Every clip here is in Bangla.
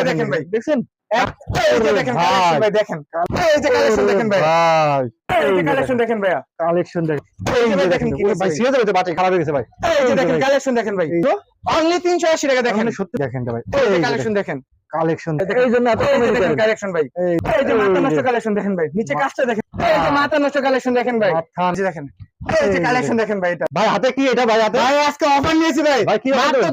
দেখেন ভাই। দেখছেন দেখেন ভাই দেখেন কালেকশন ভাই দেখেন এই যে কালেকশন এই যে কালেকশন দেখেন। ভাইয়া কালেকশন দেখেন এই এই যে যে দেখেন দেখেন কি পুরো ভাই। হয়েছে। ছিঁড়ে যাবে তো বাটি খারাপ গেছে ভাই এই যে দেখেন কালেকশন দেখেন ভাই এই- অনলি 380 টাকা দেখেন সত্যি দেখেন ভাই। এই যে এই কালেকশন দেখেন। কালেকশন এই দেখেন। এই জন্য এত কালেকশন ভাই এই যে মাথা নষ্ট কালেকশন দেখেন ভাই। নিচে কাজটা দেখেন এই যে মাথা নষ্ট কালেকশন দেখেন। ভাই মাথা দেখেন এই যে কালেকশন দেখেন ভাই এটা। ভাই হাতে কি এটা ভাই হাতে? ভাই আজকে অফার নিয়েছি ভাই। ভাই মাত্র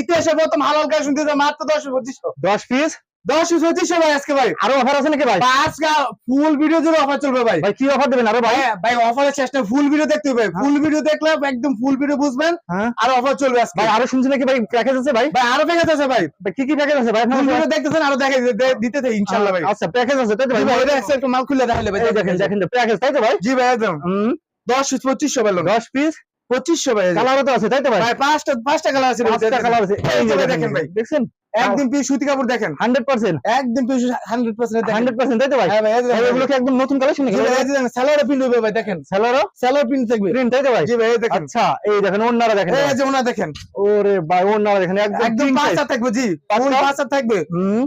ইতিহাসে প্রথম হালাল কালেকশন দিয়েছে মাত্র দশ পিস পঁচিশশো। 10 পিস? দশ পঁচিশশো ভাই আজকে ভাই। আরও অফার আছে নাকি ভাই? আজকে ফুল ভিডিও জুড়ে অফার চলবে ভাই। ভাই কি অফার দিবেন আরও ভাই? ভাই ভাই অফারের চেষ্টা ফুল ভিডিও দেখতে হবে। ফুল ভিডিও দেখলে একদম ফুল ভিডিও বুঝবেন। হ্যাঁ। আর অফার চলবে আজকে। ভাই আরও শুনছি নাকি ভাই প্যাকেজ আছে ভাই? ভাই আরও প্যাকেজ আছে ভাই। ভাই কি কি প্যাকেজ আছে ভাই? ফুল ভিডিও দেখতেছেন আরও দেখাই দিতে থাকি ইনশাআল্লাহ ভাই। আচ্ছা প্যাকেজ আছে তাই তো ভাই? ভাই একটু মাল খুলে দেখালে ভাই দেখেন দেখেন প্যাকেজ তাই তো ভাই? জি ভাই একদম। দশ পঁচিশশো ভাই 10 পিস পঁচিশশো ভাই। কালারও তো আছে তাই তো ভাই? ভাই পাঁচটা পাঁচটা কালার আছে পাঁচটা। কালার আছে। এই যে দেখেন ভাই। দেখছেন? একদম পিস সুতি কাপড় দেখেন। 100% একদম পিস হান্ড্রেড পার্সেন্ট দেখেন। 100% তাই তো ভাই? হ্যাঁ ভাই। এগুলো কি একদম নতুন কালেকশন নাকি? ভাই, এই দেখেন প্রিন্ট হবে ভাই দেখেন। সেলারও স্যালোয়ার প্রিন্ট থাকবে। প্রিন্ট তাই তো ভাই? জি ভাই দেখেন। আচ্ছা এই দেখেন ওন্নারা দেখেন এই যে ওনা দেখেন। ওরে ভাই ওন্নারা দেখেন একদম একদম king পাঁচ থাকবে জি। পাঁচটা? পাঁচ থাকবে। হুম।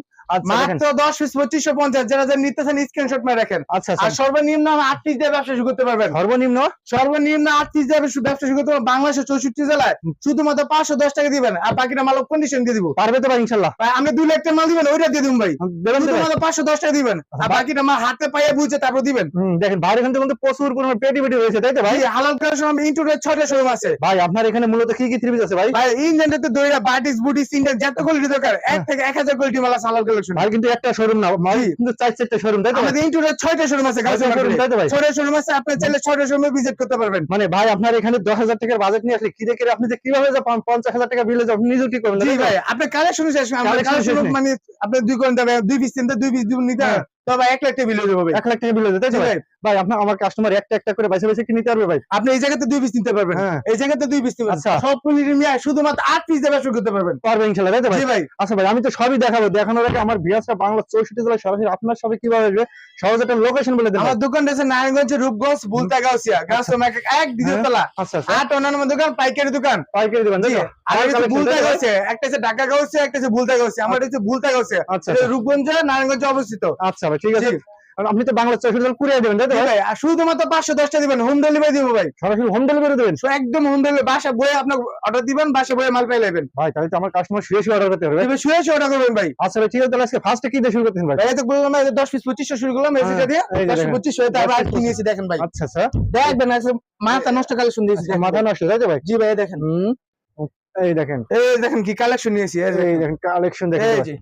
মাত্র দশ পিস পঁচিশশো পঞ্চাশ যারা যারা নিতেছেন স্ক্রিনশট মেরে রাখেন। আচ্ছা আর সর্বনিম্ন আট পিস দিয়ে ব্যবসা শুরু করতে পারবেন। সর্বনিম্ন? সর্বনিম্ন আট পিস দিয়ে ব্যবসা ব্যবসা শুরু করতে পারবেন। বাংলাদেশের চৌষট্টি জেলায় শুধুমাত্র পাঁচশো দশ টাকা দিবেন। আর বাকিটা মাল কন্ডিশন দিয়ে দিব। পারবে তো ভাই ইনশাল্লাহ। ভাই দুই লাখ টাকা মাল দিবেন ওইটা দিয়ে দিবেন ভাই। দেবেন তো ভাই? শুধুমাত্র পাঁচশো দশ টাকা দিবেন। আর বাকিটা মাল হাতে পায়ে বুঝে তারপর দিবেন। দেখেন ভাই এখান থেকে প্রচুর পরিমাণে পেটি পেটি রয়েছে তাই তো ভাই? ভাই হালাল কালেকশন আমি ইন্টুরের ছয়টা শোরুম আছে। ভাই আপনার এখানে মূলত কি কি থ্রি আছে ভাই? ভাই ইঞ্জিনটাতে দইরা বাটিস বুটিস ইন্ডিয়ান যত কোয়ালিটি দরকার এক থেকে এক হাজার কোয়ালিটি মাল আছে হালাল কালেকশন ভাই কিন্তু একটা শোরুম না ভাই কিন্তু চার চারটা শোরুম তাই তো আমাদের ইন্টুরের ছয়টা শোরুম আছে গাছ ছয়টা তাই তো ভাই? ছয়টা শোরুম আছে আপনি চাইলে ছয়টা শোরুমে ভিজিট করতে পারবেন। মানে ভাই আপনার এখানে দশ হাজার টাকার বাজেট নিয়ে আসলে কি দেখে আপনি যে কীভাবে যে পঞ্চাশ হাজার টাকা বিলে আপনি নিজেও কি করবেন জি ভাই আপনি কালেকশন শেষ আমাদের কালেকশন মানে আপনি দুই কোন দুই পিস তিনটা দুই পিস নিতে হবে তবে এক লাখ টাকা বিল হয়ে যাবে। এক লাখ টাকা যাবে তাই তো ভাই। ভাই আপনার আমার কাস্টমার একটা একটা করে বাইসে বাইসে কি নিতে পারবে ভাই? আপনি এই জায়গাতে দুই পিস নিতে পারবেন। হ্যাঁ। এই জায়গাতে দুই পিস নিতে পারবেন। আচ্ছা। সব কোয়ালিটি নিয়ে শুধুমাত্র আট পিস দিয়ে ব্যবসা করতে পারবেন। পারবে ইনশাল্লাহ তাই ভাই? আচ্ছা ভাই আমি তো সবই দেখাবো। দেখানোর আগে আমার ভিউয়ার্সরা বাংলা চৌষট্টি জেলায় সরাসরি আপনার সবে কীভাবে আসবে? সহজ একটা লোকেশন বলে দেন আমার দোকানটা আছে নারায়ণগঞ্জ রূপগঞ্জ বুলতা গাউসিয়া। গাছ এক দ্বিতীয় হ্যাঁ। তলা। আচ্ছা আচ্ছা। আট অন্যান্য দোকান পাইকারি দোকান। পাইকারি দোকান আর এটা বুলতা? গাউসিয়া একটা হচ্ছে ঢাকা গাউসিয়া একটা হচ্ছে বুলতা গাউসিয়া। আমার হচ্ছে বুলতা গাউসিয়া আচ্ছা এটা আচ্ছা। রূপগঞ্জে নারায়ণগঞ্জে অবস্থিত। আচ্ছা ভাই ঠিক আছে। আপনি তো বাংলা চৌষট্টি জেলা কুড়িয়ে দেবেন তাই তো ভাই? শুধুমাত্র পাঁচশো দশটা দিবেন হোম ডেলিভারি দিব ভাই। সরাসরি হোম ডেলিভারি দেবেন? একদম হোম ডেলিভারি বাসা বয়ে আপনার অর্ডার দিবেন বাসা বয়ে মাল নেবেন। ভাই তাহলে তো আমার কাস্টমার শুয়ে শুয়ে অর্ডার করতে হবে শুয়ে শুয়ে অর্ডার করবেন ভাই। আচ্ছা ভাই ঠিক আছে তাহলে আজকে ফার্স্টে কি দিয়ে শুরু করতেছেন ভাই? তো বললাম এই দশ পিস পঁচিশশো শুরু করলাম এই যেটা দিয়ে হ্যাঁ, এই যে দশ পঁচিশশো তারপর আর কি নিয়েছি দেখেন ভাই। আচ্ছা আচ্ছা। দেখবেন আজকে মাথা নষ্ট কালেকশন দিয়েছি আচ্ছা, মাথা নষ্ট তাই তো ভাই? জি ভাই দেখেন। হুম। এই দেখেন। এই দেখেন কি কালেকশন নিয়েছি এই দেখেন। কালেকশন দেখেন এই যে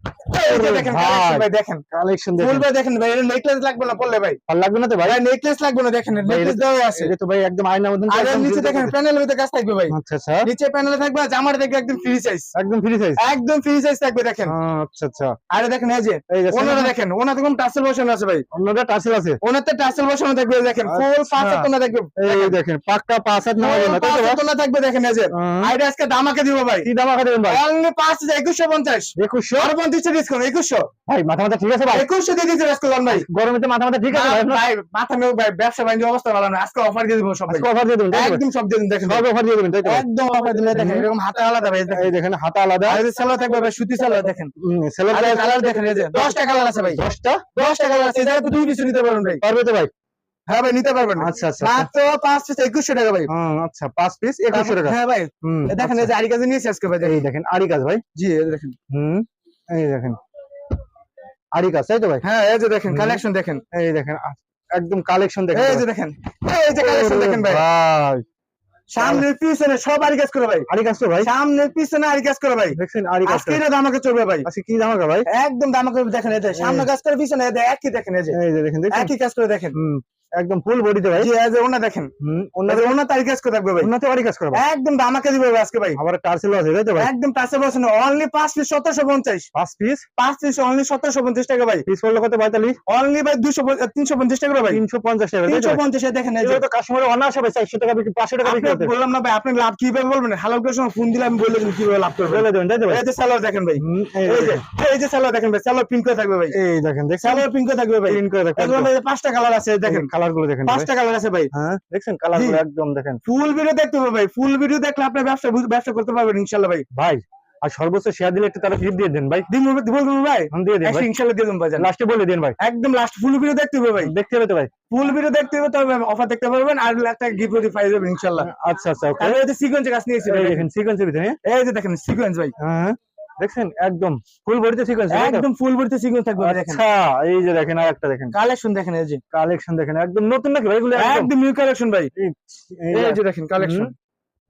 দেখেন কালেকশন ভাই দেখেন। কালেকশন দেখেন। ভাই দেখেন ভাই এটা নেকলেস লাগবে না পড়লে ভাই। আর লাগবে না তো ভাই? ভাই নেকলেস লাগবে না দেখেন নেকলেস দেওয়া আছে। এটা তো ভাই একদম আয়নার মতন আর নিচে দেখেন থাকে। ভিতরে কাজ থাকবে ভাই। আচ্ছা আচ্ছা। নিচে প্যানেলে থাকবে জামার দেখবে একদম ফ্রি সাইজ একদম ফ্রি সাইজ একদম ফ্রি সাইজ থাকবে দেখেন। আচ্ছা আচ্ছা। আরে দেখেন এই যে ওনারা দেখেন ওনার দেখুন টাসেল বসানো আছে ভাই। অন্যটা টাসেল আছে? ওনাতে টাসেল বসানো থাকবে দেখেন ফুল। পাঁচ হাত ওনা থাকবে। এই দেখেন পাক্কা পাঁচ হাত না থাকবে দেখেন এই যে। আইডা আজকে দামাকে দিব ভাই? কি দাম দেবেন ভাই? অনলি ডিসকাউন্ট মাথা মাথা ঠিক আছে ভাই? একুশশো দিয়ে দিচ্ছে রাজকুলান ভাই। গরমে তো মাথা মাথা ঠিক আছে ভাই মাথা মেয়ে ভাই ব্যবসা বাণিজ্য অবস্থা ভালো না। আজকে অফার দিয়ে দিব সব আজকে অফার দিয়ে দেবেন তাই তো ভাই? একদম সব দিয়ে দিন দেখেন সব অফার দিয়ে দেবেন তাই তো একদম অফার দিলে দেখেন। এরকম হাতে আলাদা ভাই দেখেন। এই দেখেন হাতা আলাদা। এই যে থাকবে ভাই সুতি সালোয়ার দেখেন। সেলের কালার দেখেন এই যে কালার আছে ভাই। দশটা? দশটা কালার আছে এই তো দুই পিছু নিতে পারবেন ভাই। পারবে তো ভাই? হ্যাঁ ভাই নিতে পারবেন। আচ্ছা আচ্ছা মাত্র পাঁচ পিস একুশশো টাকা ভাই। আচ্ছা পাঁচ পিস একুশশো টাকা। হ্যাঁ ভাই দেখেন এই আচ্ছা। যে আরি কাজে নিয়েছি আজকে ভাই দেখেন। এই দেখেন আরি কাজ ভাই। জি দেখেন। হুম এই দেখেন। আরি কাজ তাই তো ভাই? হ্যাঁ এই যে দেখেন কালেকশন দেখেন। এই দেখেন একদম কালেকশন দেখেন এই যে দেখেন এই যে কালেকশন দেখেন ভাই। ভাই। সামনে পিছনে সব আরি কাজ করে ভাই। আরি কাজ ভাই। সামনে পিছনে আরি কাজ করে ভাই। দেখছেন আরি কাজ আজকে এটা দামাকে চলবে ভাই। আজকে কি দাম ভাই? একদম দামাকে দেখেন এই যে সামনে কাজ করে পিছনে এই যে একই দেখেন এই যে। এই যে দেখেন একই কাজ করে দেখেন। হুম। একদম ফুল বডিতে ভাই। জি ওনা দেখেন। ওনাদের ওনা তারিখ কাজ করে থাকবে ভাই। আরি কাজ করবে। একদম দামাকে দিবে আজকে ভাই। আবার টার্সেল আছে তাই তো ভাই? একদম অনলি পাঁচ পিস সতেরোশো পঞ্চাশ। পাঁচ পিস পাঁচ পিস অনলি সতেরোশো পঞ্চাশ টাকা ভাই। পিস পড়ল কত পঁয়তাল্লিশ? অনলি ভাই দুশো তিনশো পঞ্চাশ টাকা ভাই। তিনশো পঞ্চাশ টাকা তাই তো তিনশো ভাই? পঞ্চাশে দেখেন এই তো হবে চারশো টাকা বিক্রি পাঁচশো টাকা বিক্রি বললাম না ভাই আপনি লাভ কীভাবে বলবেন? হালাল করে ফোন দিলে আমি বলে দেবেন কীভাবে লাভ করবেন। বলে দেবেন তাই তো ভাই? এই যে সালোয়ার দেখেন ভাই। এই যে দেখেন। এই যে সালোয়ার দেখেন ভাই সালোয়ার পিঙ্ক করে থাকবে ভাই। এই দেখেন দেখছেন? সালোয়ার পিঙ্ক করে থাকবে ভাই। প্রিন্ট করে দেখেন পাঁচটা কালার আছে দেখেন। কালারগুলো দেখেন পাঁচটা কালার আছে ভাই। হ্যাঁ দেখছেন কালারগুলো একদম দেখেন। ফুল ভিডিও দেখতে হবে ভাই ফুল ভিডিও দেখলে আপনি ব্যবসা ব্যবসা করতে পারবেন ইনশাল্লাহ ভাই। ভাই আর সর্বোচ্চ শেয়ার দিলে একটু তারা দিয়ে দেন ভাই। দিব দিব দিব ভাই। দিয়ে দেন ভাই। দিয়ে দেবো ভাই লাস্টে বলে দেন ভাই। একদম লাস্ট ফুল ভিডিও দেখতে হবে ভাই। দেখতে হবে তো ভাই। ফুল ভিডিও দেখতে হবে তবে অফার দেখতে পারবেন আর একটা গিফট যদি পাই যাবেন ইনশাল্লাহ। আচ্ছা আচ্ছা তাহলে সিকোয়েন্সের কাজ নিয়েছি ভাই। দেখেন। সিকোয়েন্সের ভিতরে। হ্যাঁ? এই যে দেখেন সিকোয়েন্স ভাই। হ্যাঁ। দেখছেন? একদম ফুল বডিতে সিকোয়েন্স একদম ফুল ভর্তি সিকোয়েন্স থাকবে দেখেন। আচ্ছা এই যে দেখেন আরেকটা দেখেন। কালেকশন দেখেন এই যে। কালেকশন দেখেন একদম নতুন নাকি ভাই? এগুলো একদম। নিউ কালেকশন ভাই। এই যে দেখেন কালেকশন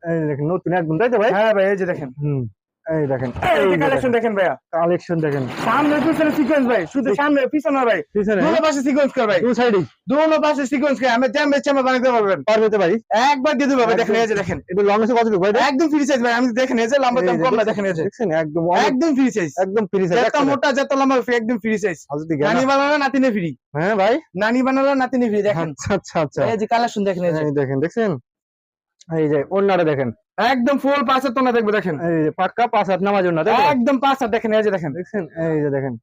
এই দেখেন নতুন একদম তাই তো ভাই? হ্যাঁ ভাই এই যে দেখেন। হুম। এই দেখেন এই কালেকশন দেখেন। ভাইয়া। কালেকশন দেখেন। সামনে পিছনে সিকোয়েন্স ভাই শুধু সামনে পিছনে ভাই। পিছনে। দুটো পাশে সিকোয়েন্স কর ভাই। টু সাইডই দুটো পাশে সিকোয়েন্স করে আমি জ্যাম বেচ আমরা বানাতে পারবেন। পারবে ভাই একবার দিয়ে দেবো ভাই দেখেন এই যে দেখেন। এটা লং আছে কতটুকু ভাই? একদম ফ্রি সাইজ ভাই আমি দেখেন এই যে লম্বা দাম কম না দেখেন এই যে। দেখছেন একদম একদম ফ্রি সাইজ একদম ফ্রি সাইজ যত মোটা যত লম্বা একদম ফ্রি সাইজ হাজতি জ্ঞান নানি বানালো নাতিনে ফ্রি হ্যাঁ ভাই। নানি বানালো নাতিনে ফ্রি দেখেন। আচ্ছা আচ্ছা আচ্ছা। এই যে কালেকশন দেখেন এই যে। দেখেন দেখছেন? এই যে অন্যটা দেখেন। একদম ফুল পাঁচের তোনা দেখবে দেখেন। এই যে পাক্কা পাঁচ হাত নামার জন্য তাই একদম পাঁচ হাত দেখেন এই যে দেখেন। দেখছেন? এই যে দেখেন।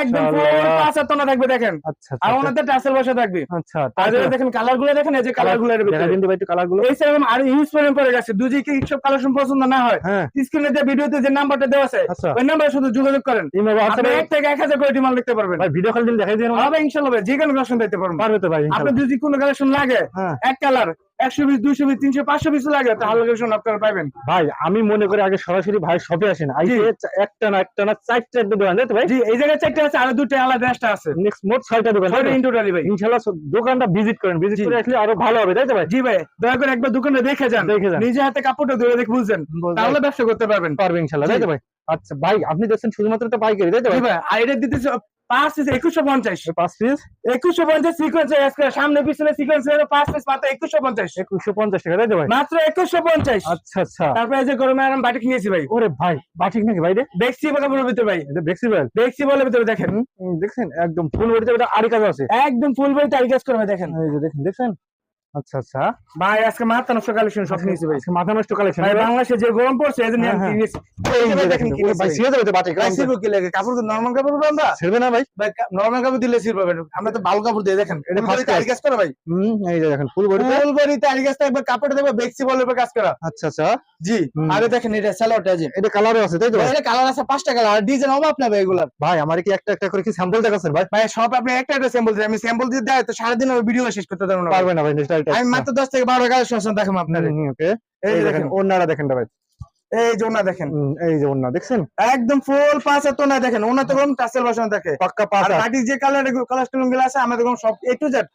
একদম ফুল মাশাআল্লাহ। পাঁচ হাত তোনা দেখবে দেখেন। আচ্ছা আর আচ্ছা। ওনাতে টাসেল বসা থাকবে। আচ্ছা আর দেখেন কালারগুলো দেখেন এই যে কালারগুলো দেখা দিন তো ভাই কালারগুলো। এই সেরকম আর ইউজ করে পড়ে গেছে। দুজি কি সব কালেকশন পছন্দ না হয়। হ্যাঁ। স্ক্রিনে যে ভিডিওতে যে নাম্বারটা দেওয়া আছে আচ্ছা। ওই নাম্বারে শুধু যোগাযোগ করেন। আপনি এক থেকে এক হাজার কোটি মাল লিখতে পারবেন। ভাই ভিডিও কল দিন দেখাই দিন হবে ইনশাল্লাহ ভাই, যে কোনো কালেকশন দিতে পারবেন পারবে তো ভাই ইনশাআল্লাহ যদি কোনো কালেকশন লাগে হ্যাঁ। এক কালার একশো বিশ দুইশো বিশ তিনশো পাঁচশো পিস লাগে তাহলে কালেকশন আপনারা পাবেন ভাই আমি মনে করি আগে সরাসরি ভাই শপে আসেন। আইসে একটা না একটা না চারটা একটা দোকান তাই ভাই জি এই জায়গায় চারটে আছে আর দুটো আলাদা রাস্তা আছে। নেক্সট মোট ছয়টা দোকান তো? ইন টোটালি ভাই। ইনশাআল্লাহ দোকানটা ভিজিট করেন। ভিজিট। করে আসলে আরও ভালো হবে তাই তো ভাই? জি ভাই দয়া করে একবার দোকানে দেখে যান। দেখে যান। নিজে হাতে কাপড়টা ধরে দেখে বুঝছেন। তাহলে ব্যবসা করতে পারবেন। পারবে ইনশাআল্লাহ তাই তো ভাই? আচ্ছা ভাই আপনি দেখছেন শুধুমাত্র তো পাইকারি তাই তো ভাই? ভাই আর এটা দিতেছে পাঁচ পিস একুশশো পঞ্চাশ। পাঁচ পিস একুশশো পঞ্চাশ সিকোয়েন্স সামনে পিছনে সিকোয়েন্স পাঁচ পিস মাত্র একুশশো পঞ্চাশ। একুশশো পঞ্চাশ টাকা তাই ভাই? মাত্র একুশশো পঞ্চাশ। আচ্ছা আচ্ছা। তারপরে যে গরমে আরাম বাটিক নিয়েছি ভাই। ওরে ভাই বাটিক নাকি ভাই রে? দেখছি বলে ভিতরে ভাই। বেক্সি বলে ভিতরে দেখেন। দেখছেন? একদম ফুল বডিতে কাজ আছে। একদম ফুল বই তারিখ কাজ করবে দেখেন। দেখেন দেখছেন? আচ্ছা আচ্ছা। ভাই আজকে মাথা নষ্ট কালেকশন সব নিয়েছি ভাই। মাথা নষ্ট কালেকশন ভাই বাংলাদেশে যে গরম পড়ছে এই জন্য হ্যাঁ, আমি হ্যাঁ। দেখেন কি ভাই। যাবে সিরবো কি লাগে? কাপড় তো নরমাল কাপড় না ভাই। ভাই নরমাল কাপড় দিলে সির পাবেন আমরা তো ভালো কাপড় দিয়ে দেখেন। এটা আরি কাজ করা ভাই। হুম এই যে দেখেন ফুল বডিতে। ফুল আরি থাকবে কাপড়টা দেখবে বেক্সি বলের উপর কাজ করা। আচ্ছা আচ্ছা। জি। আগে দেখেন এটা জি এটা কালারও আছে তাই তো? এটা কালার আছে পাঁচটা কালার আর ডিজাইন অভাব না ভাই এগুলার। ভাই আমার কি একটা একটা করে কি স্যাম্পল দেখাচ্ছেন ভাই? ভাই সব আপনি একটা একটা স্যাম্পল দিই আমি স্যাম্পল দিয়ে দেয় তো সারাদিন আমি ভিডিও শেষ করতে পারব না। পারবে না ভাই আমি মাত্র দশ থেকে বারো কালেকশন দেখাম ওকে। এই যে দেখেন ওনারা দেখেন ভাই। এই যে ওনা দেখেন। এই যে ওনা দেখছেন? একদম ফুল পাশে তো না দেখেন। ওনা তো কোন টাসেল বসানো থাকে পাক্কা পাঁচ আর বাকি যে কালার কালার স্টোনগুলো আছে আমাদের কোন সব এ টু জেড।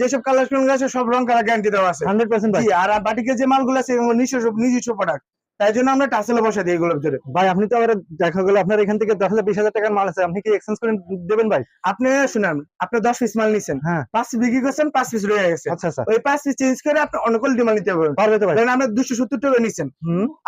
যেসব কালার স্টোনগুলো আছে সব রং কালার গ্যারান্টি দেওয়া আছে। 100% ভাই। আর বাটিকে যে মালগুলো আছে নিজস্ব নিজস্ব প্রোডাক্ট তাই জন্য আমরা টাসেলে বসা দিই এগুলোর ভিতরে। ভাই আপনি তো আবার দেখা গেল আপনার এখান থেকে দশ হাজার বিশ হাজার টাকার মাল আছে আপনি কি এক্সচেঞ্জ করে দেবেন ভাই? আপনি শুনেন আপনি দশ পিস মাল নিছেন হ্যাঁ। পাঁচ বিক্রি করছেন পাঁচ পিস রয়ে গেছে। আচ্ছা আচ্ছা। ওই পাঁচ পিস চেঞ্জ করে আপনি কোয়ালিটি মাল নিতে পারবেন। পারবে তো ভাই। ধরেন আমরা দুশো সত্তর টাকা নিছেন।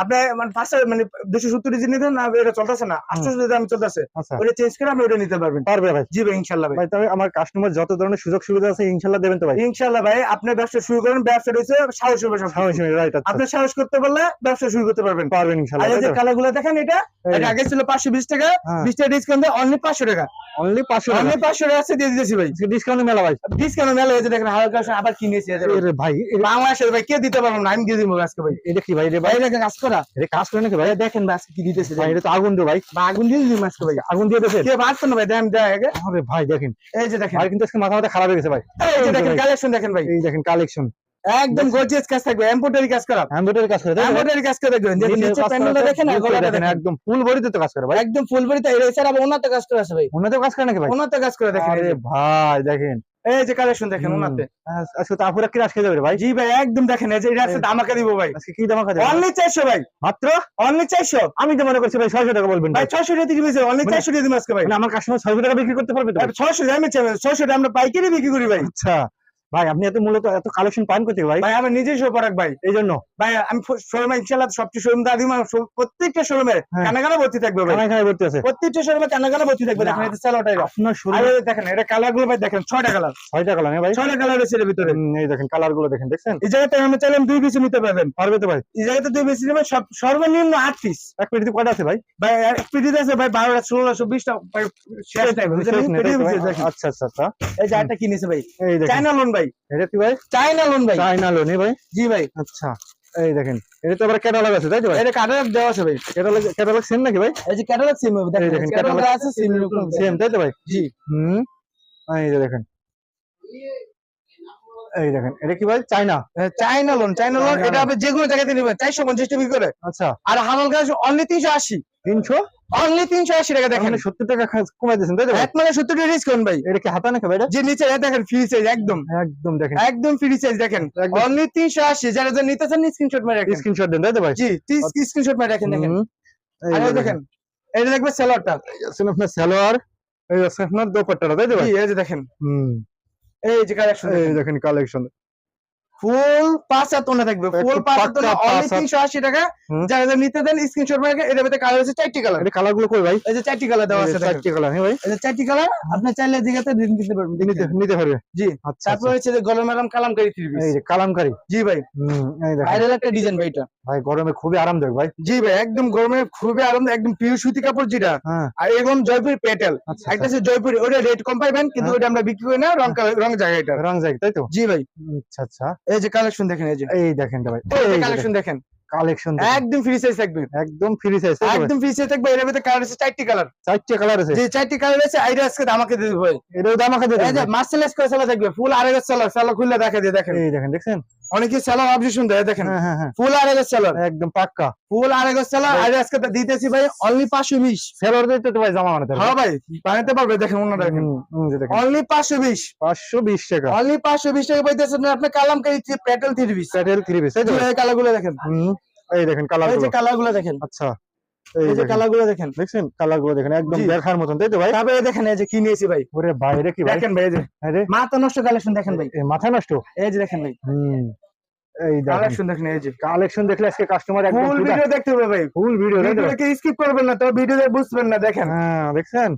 আপনি মানে পাঁচশো মানে দুশো সত্তর ডিজি নিতেন না এটা চলতেছে না। আটশো দাম চলতেছে। আচ্ছা। ওটা চেঞ্জ করে আপনি ওটা নিতে পারবেন। পারবে ভাই। জি ভাই ইনশাল্লাহ ভাই। তবে আমার কাস্টমার যত ধরনের সুযোগ সুবিধা আছে ইনশাল্লাহ দেবেন তো ভাই। ইনশাল্লাহ ভাই আপনি ব্যবসা শুরু করেন ব্যবসা রয়েছে সাহস হবে সব রাইট আপনি সাহস করতে পারলে ব্যবসা শুরু করতে পারবেন। পারবেন আর এই যে কালারগুলো দেখেন এটা এটা আগে ছিল পাঁচশো বিশ টাকা হ্যাঁ। বিশ টাকা ডিসকাউন্ট দিয়ে অনলি পাঁচশো টাকা। অনলি পাঁচশো অনলি পাঁচশো টাকা আছে দিয়ে দিতেছি ভাই। ডিসকাউন্ট মেলা ভাই। ডিসকাউন্ট মেলা হয়েছে দেখেন হালকা আবার কিনেছি এই যে ভাই। বাংলাদেশের ভাই কে দিতে পারব না? আমি দিয়ে দিব আজকে ভাই। এটা কি ভাই রে ভাই? দেখেন কাজ করা? এটা কাজ করে নাকি ভাই? দেখেন ভাই আজকে কি দিতেছে ভাই এটা তো আগুন তো ভাই। আগুন দিয়ে দিবি আজকে ভাই। আগুন দিয়ে দেবেন কে বাড়তো না ভাই? দেন দেয় আগে। আরে ভাই দেখেন। এই যে দেখেন। ভাই কিন্তু আজকে মাথা মাথা খারাপ হয়ে গেছে ভাই। এই যে দেখেন কালেকশন দেখেন ভাই। এই দেখেন কালেকশন একদম গর্জিয়াস কাজ থাকবে এমব্রয়ডারি কাজ করা। এমব্রয়ডারি কাজ করে এমব্রয়ডারি কাজ করে দেখবেন দেখেন নিচে প্যানেলটা দেখেন আর নিচে গলাটা দেখেন একদম ফুল বডিতে তো কাজ করে ভাই। একদম ফুল বডিতে এছাড়া আবার ওনাতে কাজ করে আছে ভাই। ওনাতেও কাজ করে নাকি ভাই? ওনাতে কাজ করে দেখেন আরে ভাই দেখেন। এই যে কালেকশন দেখেন। ওনাতে। আজকে তো আপুরা কিরাস খেয়ে যাবে ভাই। জি ভাই একদম দেখেন এই যে এটা আছে দামাকা দিব ভাই। আজকে কি দাম খাবে অনলি চারশো ভাই। মাত্র? অনলি চারশো। আমি তো মনে করছি ভাই ছয়শো টাকা বলবেন ভাই ভাই। ছয়শো টাকা থেকে বেশি অনলি মানে- চারশো দিয়ে দিন আজকে ভাই। মানে আমার কাস্টমার ছয়শো টাকা বিক্রি করতে পারবে তো? ভাই? ছয়শো আমি ছয়শো টাকা আমরা পাইকারি বিক্রি করি ভাই। আচ্ছা। ভাই আপনি এত মূলত এত কালেকশন পান করতে ভাই? ভাই আমার নিজেই শো প্রোডাক্ট ভাই। এই জন্য? ভাই আমি শোরুমে ইনশাল্লাহ সবচেয়ে শোরুম দাদি মা প্রত্যেকটা শোরুমে হ্যাঁ। কানা কানা ভর্তি থাকবে ভাই। খানা করতে আছে। প্রত্যেকটা শোরুমে কানা কানা ভর্তি থাকবে। দেখেন এটা স্যালোটাই আপনার আর শরীর এই দেখেন এটা কালারগুলো ভাই দেখেন ছয়টা কালার ছয়টা কালার ভাই? ছয়টা কালার রয়েছে এর ভিতরে। এই দেখেন কালারগুলো দেখেন দেখছেন? এই জায়গাতে আমি চাইলে দুই পিস নিতে পারবেন। পারবে তো ভাই। এই জায়গাতে দুই পিস নেবেন সব সর্বনিম্ন আট পিস এক পেটিতে কয়টা আছে ভাই? ভাই এক এক্সপিরিয়েন্স আছে ভাই বারোটা ষোলোটা চব্বিশটা ভাই শেষ ভাই? আচ্ছা আচ্ছা আচ্ছা। এই যে আটটা কিনেছে ভাই। এই দেখেন। চাইনা লোন ভাই। এটা কি ভাই? চাইনা লোন ভাই। চাইনা লোনি ভাই? জি ভাই। আচ্ছা এই দেখেন এটা তো আবার ক্যাটালগ আছে তাই তো ভাই? এটা ক্যাটালগ দেওয়া আছে ভাই। ক্যাটালগ ক্যাটালগ সেম নাকি ভাই? এই যে ক্যাটালগ সিম দেখেন দেখেন, ক্যাটালগ catalog আছে সিম সেম তাই তো ভাই? জি। হুম এই যে দেখেন। এই দেখেন এটা কি ভাই? চাইনা চাইনা লোন চাইনা লোন এটা আপনি যে কোনো জায়গাতে নেবেন চারশো পঞ্চাশ টাকা করে। আচ্ছা। আর হামাল গাছ অনলি তিনশো আশি। তিনশো? অনলি তিনশো আশি টাকা দেখেন। দেখেন সত্তর টাকা খা- কমাই দিয়েছেন তাই তো ভাই? এক মানে সত্তর টাকা ডিসকাউন্ট ভাই। এটা কি হাতা নাকি ভাই যে নিচে এই দেখেন ফ্রি সাইজ একদম। একদম দেখেন। একদম ফ্রি সাইজ দেখেন। অনলি তিনশো আশি যারা যারা নিতে চান স্ক্রিনশট মেরে রাখেন। স্ক্রিনশট দেন তাই তো ভাই? জি স্ক্রিনশট মেরে রাখেন দেখেন। এই দেখেন। এটা দেখবে সেলারটা আছেন আপনার সালোয়ার এই আপনার দোপাট্টাটা তাই তো ভাই? এই যে দেখেন। হুম। এই যে কালেকশন এই দেখেন। কালেকশন ফুল পাঁচ হাত ওনা থাকবে। ফুল পাঁচ হাত। অনলি আশি টাকা। যারা যারা নিতে দেন স্ক্রিনশট মেরে এটার ভিতরে কালার আছে চারটি কালার কালারগুলো কই ভাই? এই যে চারটি কালার দেওয়া আছে চারটি কালার হ্যাঁ ভাই। এই যে চারটি কালার আপনি চাইলে দিকে দিন দিতে পারবেন নিতে নিতে পারবে। জি। আচ্ছা তারপর আচ্ছা। হচ্ছে যে ম্যাডাম কালামকারী থ্রি এই যে কালামকারী। জি ভাই। এই দেখেন। ভাইরাল একটা ডিজাইন ভাই এটা। ভাই গরমে খুবই আরামদায়ক ভাই। জি ভাই একদম গরমে খুবই আরামদায়ক একদম পিওর সুতি কাপড় যেটা। হ্যাঁ। আর এবং জয়পুরি পেটেল। আচ্ছা একটা আছে জয়পুরি ওটা রেট কম পাইবেন কিন্তু হ্যাঁ। ওটা আমরা বিক্রি করি না রং রং জায়গা এটা রং জায়গা তাই তো? জি ভাই। আচ্ছা আচ্ছা। এই যে কালেকশন দেখেন এই যে। এই দেখেন ভাই এই কালেকশন দেখেন? কালেকশন একদম ফ্রি সাইজ থাকবে। একদম ফ্রি সাইজ একদম ফ্রি সাইজ থাকবে এর ভিতরে কালার আছে চারটি কালার চারটি কালার আছে। যে চারটি কালার আছে আইরা আজকে আমাকে দিয়ে দিবে ভাই। এটাও আমাকে এই যে মার্সেলাইজ করে সালা থাকবে ফুল আড়াই সালা সালা খুলে দেখা দিয়ে দেখেন। এই দেখেন দেখছেন? অনেকে সালার অবজেকশন দেয় দেখেন। ফুল আর হ্যাঁ। ফুল আড়াই সালার একদম পাক্কা। ফুল আর সালার সেলার আর আজকে দিতেছি ভাই অনলি পাঁচশো বিশ। সেলর দিতে তো ভাই জামা বানাতে হ্যাঁ ভাই বানাতে পারবে দেখেন ওনা দেখেন। অনলি পাঁচশো বিশ। পাঁচশো বিশ টাকা। অনলি পাঁচশো বিশ টাকা পাইতেছেন আপনি kalamkari Patel three piece Patel three piece এই তো এই কালারগুলো দেখেন এই দেখেন কালার এই যে কালারগুলো দেখেন। আচ্ছা। এই যে দেখেন। দেখছেন? দেখেন একদম দেখার মতন তাই তো ভাই? তারপরে দেখেন এই যে কি নিয়েছি ভাই? ওরে ভাই কি ভাই? দেখেন ভাই এই যে আরে। মাথা নষ্ট কালেকশন দেখেন ভাই। মাথা নষ্ট? এই যে দেখেন ভাই। হুম। এই দেখেন। কালেকশন দেখেন এই যে। কালেকশন দেখলে আজকে কাস্টমার একদম ফুল ভিডিও দেখতে হবে ভাই। ফুল ভিডিও ভিডিওকে স্কিপ করবেন না তবে ভিডিও বুঝবেন না দেখেন। হ্যাঁ দেখছেন?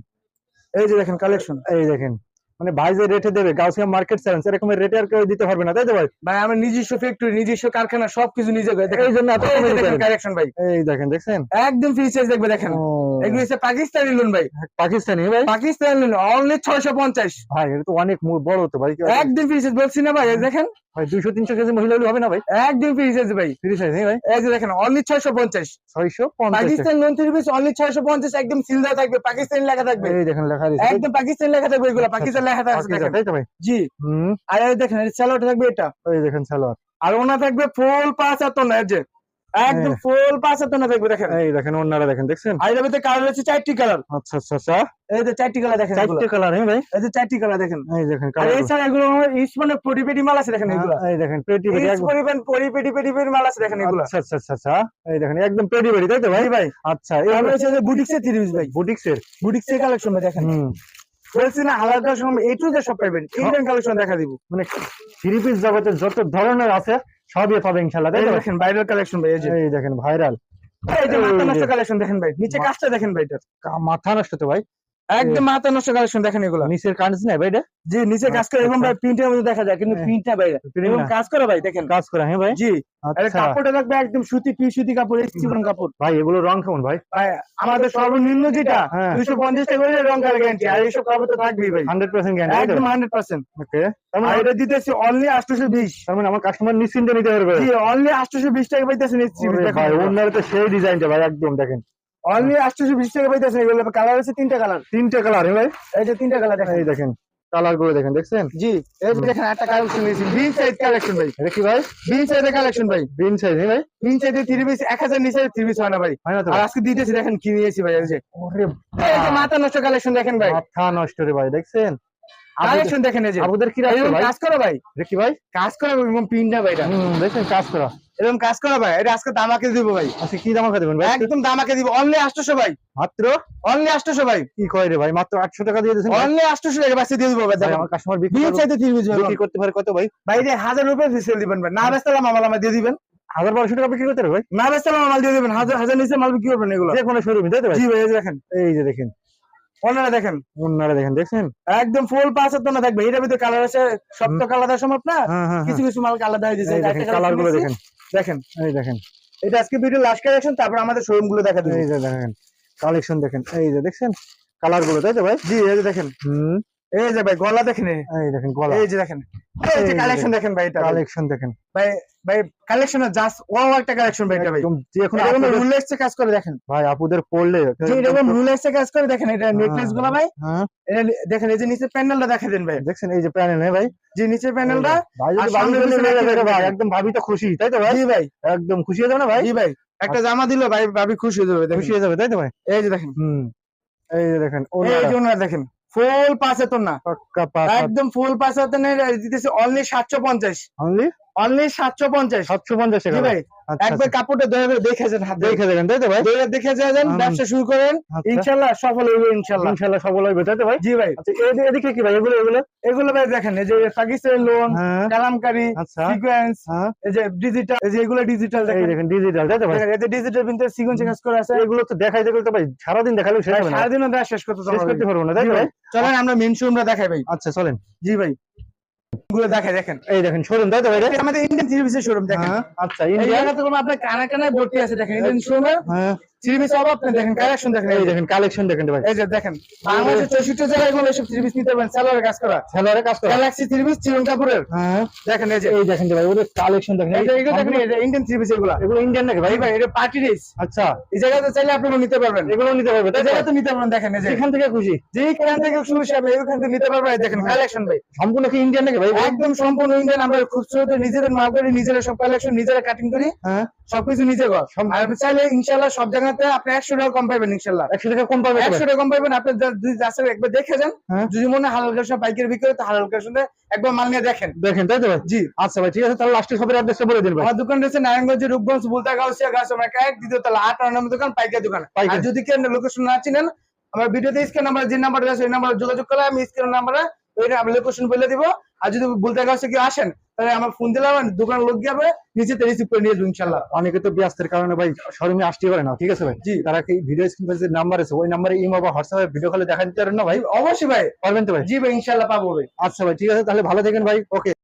এই যে দেখেন কালেকশন এই দেখেন। মানে ভাই যে রেটে দেবে গাউসিয়া মার্কেট চ্যালেঞ্জ এরকমের রেটে আর কেউ দিতে পারবে না তাই তো ভাই? ভাই আমার নিজস্ব ফ্যাক্টরি নিজস্ব কারখানা সবকিছু নিজে এই জন্য এত পারেন। ভাই। এই দেখেন দেখছেন? একদম ফ্রি সাইজ দেখবে দেখেন। এগুলো হচ্ছে পাকিস্তানি লোন ভাই। পাকিস্তানি ভাই? পাকিস্তানি লোন অনলি ছয়শো পঞ্চাশ। ভাই এটা তো অনেক বড় তো ভাই একদম ফ্রি সাইজ বলছি না ভাই দেখেন। ভাই দুইশো তিনশো কেজি মহিলা হলে হবে না ভাই? একদম ফ্রি সাইজ ভাই। ফ্রি সাইজ ভাই? এই যে দেখেন অনলি ছয়শো পঞ্চাশ। ছয়শো পঞ্চাশ। টাকা। Pakistan lawn three piece only ছয়শো পঞ্চাশ একদম সিলদা থাকবে পাকিস্তানি লেখা থাকবে। এই দেখেন লেখা আছে একদম পাকিস্তানি লেখা থাকবে এগুলো পাকিস্তান লেখা থাকবে তাই তো ভাই? জি। আর এই দেখেন স্যালোটা থাকবে এটা। এই দেখেন সালোয়ার। আর ওনা থাকবে ফুল পাঁচ না যে। একদম হ্যাঁ। ফুল পাঁচ না থাকবে দেখেন। এই দেখেন অন্যরা দেখেন দেখছেন? এর ভিতরে কালার হচ্ছে চারটি কালার আচ্ছা আচ্ছা আচ্ছা। এই যে চারটি কালার দেখেন। চারটে কালার হ্যাঁ ভাই? এই যে চারটি কালার দেখেন। এই দেখেন আর কালার এছাড়া এগুলো ইসমানের পরি পেটি মাল আছে দেখেন এগুলো। এই দেখেন পেটি পেটি একদম। পরি পেটি পেটি পেটি মাল আছে দেখেন এগুলো। আচ্ছা আচ্ছা আচ্ছা আচ্ছা। এই দেখেন একদম পেটি পেটি তাই তো ভাই? ভাই। আচ্ছা এই হচ্ছে যে বুটিক্সের থ্রি ভাই। বুটিক্সের? বুটিক্সের কালেকশন দেখেন। বলছি না আলাদা সময় এই টু সব ইন্ডিয়ান কালেকশন দেখা দিব। মানে থ্রি পিস জগতে যত ধরনের আছে সবই পাবে দেখেন ভাইরাল কালেকশন ভাই এই দেখেন ভাইরাল এই যে মাথা নষ্ট কালেকশন দেখেন ভাই নিচে কাজটা দেখেন ভাই। মাথা নষ্ট তো ভাই। একদম মাথা নষ্ট কালেকশন দেখেন এগুলো। নিচের কাজ নেই ভাই এটা? জি নিচে কাজ করে এরকম ভাই প্রিন্টের মধ্যে দেখা যায় কিন্তু হ্যাঁ। প্রিন্টটা বাইরে Print এরকম কাজ করে ভাই দেখেন। কাজ করা হ্যাঁ ভাই? জি। আর আচ্ছা কাপড়টা থাকবে একদম সুতি পিউ সুতি কাপড় চিকন কাপড়। ভাই এগুলো রং কেমন ভাই? ভাই আমাদের সর্বনিম্ন যেটা হ্যাঁ। দুইশো পঞ্চাশ টাকা করে রং কালার গ্যারান্টি আর এইসব কাপড় তো থাকবেই ভাই। হান্ড্রেড পার্সেন্ট গ্যারান্টি একদম হান্ড্রেড পার্সেন্ট। ওকে। তার আর মানে এটা দিতেছি অনলি আটশোশো বিশ। তার মানে আমার কাস্টমার নিশ্চিন্তে নিতে পারবে। জি অনলি আটশোশো বিশ টাকা পাইতেছেন ওরে ভাই অন্যরা তো সেই ডিজাইনটা ভাই একদম দেখেন। অনলি আটশোশো বিশ টাকা পাইতেছেন এগুলো কালার আছে তিনটা কালার তিনটে কালার ভাই এই যে তিনটা কালার দেখেন। এই দেখেন কালারগুলো দেখেন দেখছেন? জি এই দেখেন একটা কালেকশন নিয়েছি বিন সাইজ কালেকশন ভাই। কি ভাই? বিন সাইজের কালেকশন ভাই। বিন সাইজ ভাই? বিন সাইজের থ্রি পিস এক হাজার নিচে থ্রি পিস হয় না ভাই। হয় আর আজকে দিতেছি দেখেন কি নিয়েছি ভাই এই যে। ওরে এই যে মাথা নষ্ট কালেকশন দেখেন ভাই। মাথা নষ্ট রে ভাই দেখছেন? কালেকশন দেখেন এই যে। আবুদের কি রাখছে ভাই? কাজ করো ভাই। কি ভাই? কাজ করা এরকম পিনটা ভাই দেখছেন কাজ করা। এরকম কাজ করা ভাই এটা আজকে দামাকে দিব ভাই। আচ্ছা কি দাম দেবেন ভাই? একদম দামাকে দিব অনলি আটশোশো ভাই। মাত্র? অনলি আটশোশো ভাই। কি কয় রে ভাই মাত্র আটশো টাকা দিয়ে দিয়েছেন ভাই? অনলি আটশোশো টাকা বাসে দিয়ে দিব ভাই আমার কাস্টমার বিক্রি চাইতে থ্রি পিস বিক্রি করতে পারে কত ভাই? ভাই যে হাজার রুপিয়া সেল দিবেন ভাই। না বেচতে মাল আমার দিয়ে দিবেন। হাজার বারোশো টাকা বিক্রি করতে পারে ভাই? না বেচতে মাল দিয়ে দিবেন। হাজার হাজার নিচে মাল বিক্রি করবেন এগুলো। যে কোনো শোরুমে তাই তো ভাই? জি ভাই দেখেন। এই যে দেখেন। ওনারা দেখেন অন্যরা দেখেন দেখছেন? একদম ফুল পাঁচ তো না থাকবে। এটার ভিতরে কালার আছে সব তো কালার সম্ভব না। হ্যাঁ হ্যাঁ কিছু কিছু মাল কালার দেওয়া দিয়েছে দেখেন কালারগুলো দেখেন। দেখেন। এই দেখেন। এটা আজকে ভিডিও লাস্ট কালেকশন তারপর আমাদের শোরুমগুলো দেখা দেবে। এই দেখেন কালেকশন দেখেন। এই যে দেখছেন কালারগুলো তাই তো ভাই? জি এই যে দেখেন। হুম। এই যে ভাই গলা দেখেন এই। দেখেন গলা এই যে দেখেন এই যে কালেকশন দেখেন ভাই এটা কালেকশন দেখেন ভাই ভাই কালেকশন জাস্ট ওয়াও একটা কালেকশন ভাই এটা ভাই এখন এরকম রুলেক্সে কাজ করে দেখেন ভাই আপুদের পড়লে এরকম রুলেক্সে কাজ করে দেখেন এটা হ্যাঁ, নেকলেসগুলো ভাই হ্যাঁ এটা দেখেন এই যে নিচে প্যানেলটা দেখা দেন ভাই দেখছেন এই যে প্যানেল হ্যাঁ ভাই যে নিচে প্যানেলটা ভাই যদি ভাই একদম ভাবি তো খুশি তাই তো ভাই ভাই একদম খুশি হয়ে যাবে না ভাই জি ভাই একটা জামা দিলো ভাই ভাবি খুশি হয়ে যাবে খুশি হয়ে যাবে তাই তো ভাই এই যে দেখেন হুম এই যে দেখেন যে দেখেন ফুল পাস তো না। একদম ফুল পাঁচ তো না দিতেছে অনলি সাতশো পঞ্চাশ। অনলি অনলি সাতশো পঞ্চাশ। সাতশো পঞ্চাশ জি টাকা ভাই। আচ্ছা একবার কাপড়টা দয়া করে দেখে যান হাত। দেখে দেখেন তাই তো ভাই? দেখে যান ব্যবসা শুরু করেন। আচ্ছা। ইনশাল্লাহ সফল হইবে ইনশাল্লাহ। ইনশাল্লাহ সফল হইবে তাই তো ভাই? জি ভাই। আচ্ছা এদিকে কি ভাই? এগুলো এগুলো? এগুলো ভাই দেখেন এই যে পাকিস্তানের লোন হ্যাঁ। কালামকারি আচ্ছা। সিকোয়েন্স হ্যাঁ। এই যে ডিজিটাল এই যে এগুলো ডিজিটাল দেখেন। দেখেন ডিজিটাল তাই তো ভাই? এই যে ডিজিটাল কিন্তু সিকোয়েন্স কাজ করে আছে। এগুলো তো দেখাই দেখলে তো ভাই সারাদিন দেখালেও শেষ হবে না। দেওয়া শেষ করতে শেষ করতে পারব না তাই তো ভাই। ভাই? চলেন আমরা মেন শোরুমটা দেখাই ভাই। আচ্ছা চলেন। জি ভাই। এগুলো দেখাই দেখেন। এই দেখেন শোরুম তাই তো ভাই? আমাদের ইন্ডিয়ান থ্রি শোরুম দেখেন। হ্যাঁ আচ্ছা এই ইন্ডিয়া তো কোনো আপনার কানা কানায় ভর্তি আছে দেখেন ইন্ডিয়ান শোরুমে হ্যাঁ। থ্রি পিস সব আপনি দেখেন কালেকশন দেখেন। এই দেখেন কালেকশন দেখেন ভাই। এই যে দেখেন বাংলাদেশের চৌষট্টি জেলায় এগুলো এসব থ্রি পিস নিতে পারেন সালোয়ারের কাজ করা। সেলারে কাজ করে। গ্যালাক্সি থ্রি পিস চিরন কাপুরের হ্যাঁ। দেখেন এই যে। এই দেখেন ভাই ওদের কালেকশন দেখেন। এই যে দেখেন এই যে ইন্ডিয়ান থ্রি পিস এগুলা। এগুলো ইন্ডিয়ান নাকি ভাই? ভাই ভাই এটা পার্টি রেস আচ্ছা। এই জায়গাতে চাইলে আপনারা নিতে পারবেন। এগুলো নিতে পারবে এই জায়গাতে নিতে পারবেন দেখেন এই যে। এখান থেকে খুশি। যেখান থেকে ওইখান থেকে নিতে পারবেন দেখেন কালেকশন ভাই। সম্পূর্ণ কি ইন্ডিয়ান নাকি ভাই? একদম সম্পূর্ণ ইন্ডিয়ান আমরা খুচরো নিজেদের মাল করি নিজেরা সব কালেকশন নিজেরা কাটিং করি। হ্যাঁ। সবকিছু নিজে কর আর চাইলে ইনশাল্লাহ সব জায়গাতে আপনি একশো টাকা কম পাইবেন ইনশাল্লাহ একশো টাকা কম পাবে তো ভাই? একশো টাকা কম পাইবেন আপনি যদি যাচাই একবার দেখে যান হ্যাঁ। যদি মনে হালাল কাশন পাইকারি বিক্রি তো হালাল কাশনে একবার মাল নিয়ে দেখেন দেখেন তাই তো ভাই জি আচ্ছা ভাই ঠিক আছে তাহলে লাস্টে সবের অ্যাড্রেসটা বলে দিন ভাই আমার দোকান রয়েছে নারায়ণগঞ্জ রূপগঞ্জ বুলতা গাউসিয়া গাছ আমার এক দ্বিতীয় তলা আট নম্বর দোকান পাইকারি দোকান। আর যদি কেন লোকেশন না চিনেন আমার ভিডিওতে স্ক্রিন নাম্বার যে নাম্বার আছে ওই নাম্বারে যোগাযোগ করে আমি স্ক্রিন নাম্বারে ওই আমি লোকেশন বলে দিব। আর যদি বুলতা গাছে কেউ আসেন তাহলে আমার ফোন দিলে আমার দোকান লোক যাবে নিচেতে রিসিভ করে নিয়ে ইনশাল্লাহ। অনেকে তো ব্যস্তের কারণে ভাই শোরুমে আসতে পারে না ঠিক আছে ভাই? জি। তারা কি ভিডিও স্ক্রিন যে নাম্বার আছে? ওই নাম্বারে ইমো বা হোয়াটসঅ্যাপে ভিডিও কলে দেখা দিতে পারেন না ভাই? অবশ্যই ভাই। পারবেন তো ভাই? জি ভাই ইনশাল্লাহ পাবো ভাই। আচ্ছা ভাই ঠিক আছে তাহলে ভালো থাকেন ভাই। ওকে